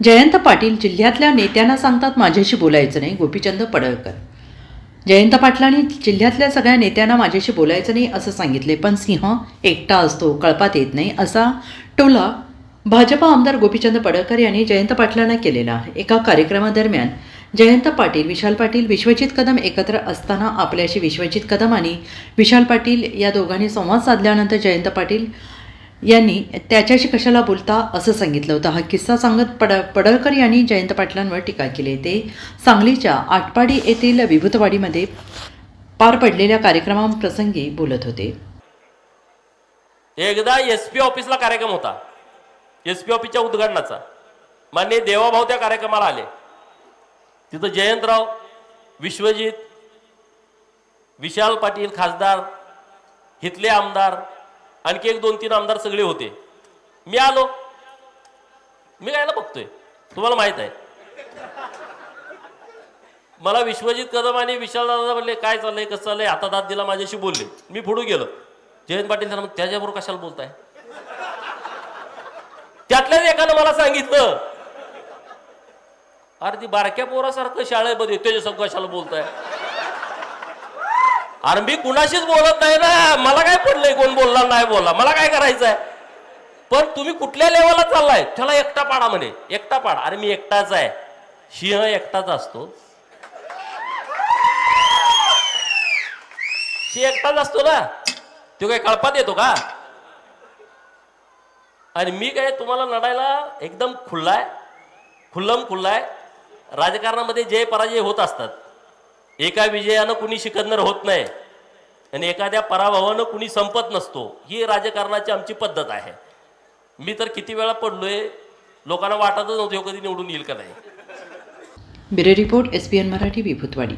जयंत पाटील जिल्ह्यातल्या नेत्यांना सांगतात माझ्याशी बोलायचं नाही गोपीचंद पडळकर. जयंत पाटलांनी जिल्ह्यातल्या सगळ्या नेत्यांना माझ्याशी बोलायचं नाही असं सांगितले पण सिंह एकटा असतो कळपात येत नाही असा टोला भाजपा आमदार गोपीचंद पडळकर यांनी जयंत पाटलांना केलेला आहे. एका कार्यक्रमादरम्यान जयंत पाटील विशाल पाटील विश्वजित कदम एकत्र असताना आपल्याशी विश्वजित कदम आणि विशाल पाटील या दोघांनी संवाद साधल्यानंतर जयंत पाटील यांनी त्याच्याशी कशाला बोलता असं सांगितलं होतं. हा किस्सा सांगत पड पडळकर यांनी जयंत पाटलांवर टीका केली. ते सांगलीच्या आटपाडी येथील विभूतवाडीमध्ये पार पडलेल्या कार्यक्रमाप्रसंगी बोलत होते. एकदा एस पी ऑफिसला कार्यक्रम होता. एस पी ऑफिसच्या उद्घाटनाचा. मान्य देवाभाऊ त्या कार्यक्रमाला आले. तिथं जयंतराव विश्वजित विशाल पाटील खासदार हितले आमदार आणखी एक दोन तीन आमदार सगळे होते. मी आलो. मी कायला बघतोय. तुम्हाला माहीत आहे. मला विश्वजित कदम आणि विशाल दादा म्हणले काय चाललंय कसं चाललंय? आता दाद दिला माझ्याशी बोलले. मी पुढे गेलो. जयंत पाटील सर मग त्याच्याबरोबर कशाला बोलताय? त्यातल्याच एकानं मला सांगितलं अरे ती बारक्या पोरासारखं शाळेमध्ये त्याच्यासोबत कशाला बोलताय? अरे मी कुणाशीच बोलत नाही ना. मला काय पडलंय? कोण बोलला नाही बोलला मला काय करायचंय? पण तुम्ही कुठल्या लेवलला चाललाय? त्याला एकटा पाडा म्हणे. एकटा पाडा. अरे मी एकटाच आहे. सिंह एकटाच असतो. सिंह एकटाच असतो ना? तो काय कळपात येतो का? आणि मी काय तुम्हाला लढायला एकदम खुल्लाय. खुल्लम खुल्लाय. राजकारणामध्ये जय पराजय होत असतात एका विजयानं कुणी सिकंदर होत नाही आणि एखाद्या पराभवानं कुणी संपत नसतो ही राजकारणाची आमची पद्धत आहे. मी तर किती वेळा पडलोय लोकांना वाटतच नव्हतं कधी निवडून येईल का नाही. Bureau report S P N Marathi Vibhutwadi.